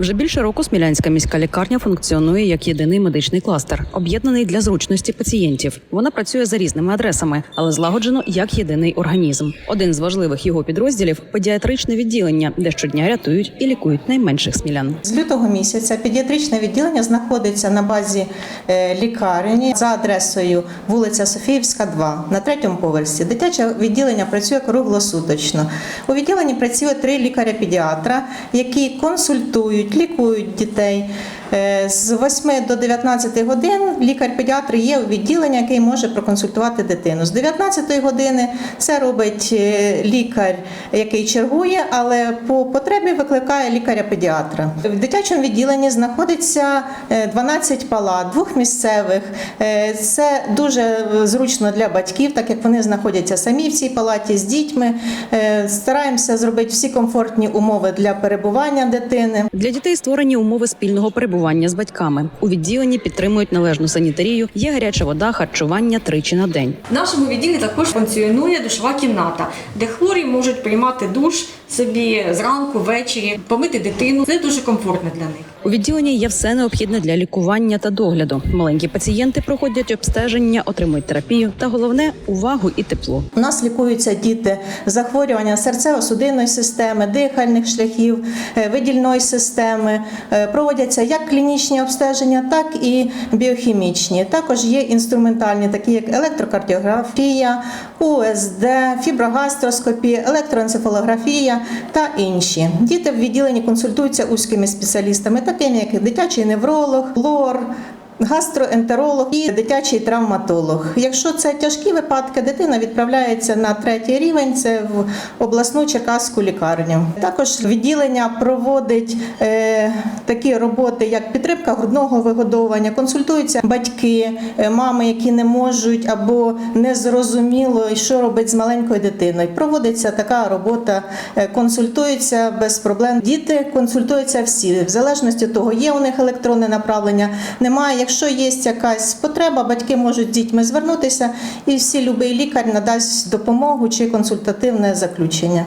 Вже більше року Смілянська міська лікарня функціонує як єдиний медичний кластер, об'єднаний для зручності пацієнтів. Вона працює за різними адресами, але злагоджено як єдиний організм. Один з важливих його підрозділів педіатричне відділення, де щодня рятують і лікують найменших смілян. З лютого місяця педіатричне відділення знаходиться на базі е, лікарні за адресою вулиця Софіївська, 2, на третьому поверсі. Дитяче відділення працює круглосуточно. У відділенні працює три лікаря-педіатра, які консультують, лікують дітей. Е, З 8 до 19 годин лікар-педіатр є у відділенні, який може проконсультувати дитину. З 19 години це робить е, лікар, який чергує, але по потребі викликає лікаря-педіатра. В дитячому відділенні знаходиться е, 12 палат, двох місцевих. Е, Це дуже зручно для батьків, так як вони знаходяться самі в цій палаті з дітьми. Е, Стараємося зробити всі комфортні умови для перебування дитини. Для дітей створені умови спільного перебування з батьками. У відділенні підтримують належну санітарію, є гаряча вода, харчування тричі на день. В нашому відділі також функціонує душова кімната, де хворі можуть приймати душ собі зранку, ввечері, помити дитину. Це дуже комфортно для них. У відділенні є все необхідне для лікування та догляду. Маленькі пацієнти проходять обстеження, отримують терапію та головне увагу і тепло. У нас лікуються діти захворювання серцево-судинної системи, дихальних шляхів, е, видільної системи. Е, Проводяться як клінічні обстеження, так і біохімічні. Також є інструментальні, такі як електрокардіографія, УСД, фіброгастроскопія, електроенцефалографія та інші. Діти в відділенні консультуються узькими спеціалістами, такими як дитячий невролог, лор. Гастроентеролог і дитячий травматолог. Якщо це тяжкі випадки, дитина відправляється на третій рівень. Це в обласну черкаську лікарню. Також відділення проводить е, такі роботи, як підтримка грудного вигодовування, консультуються батьки, е, мами, які не можуть або не зрозуміло, що робить з маленькою дитиною. Проводиться така робота, е, консультуються без проблем. Діти консультуються всі, в залежності того, є у них електронне направлення, немає. Якщо є якась потреба, батьки можуть з дітьми звернутися, і всі любий лікар надасть допомогу чи консультативне заключення.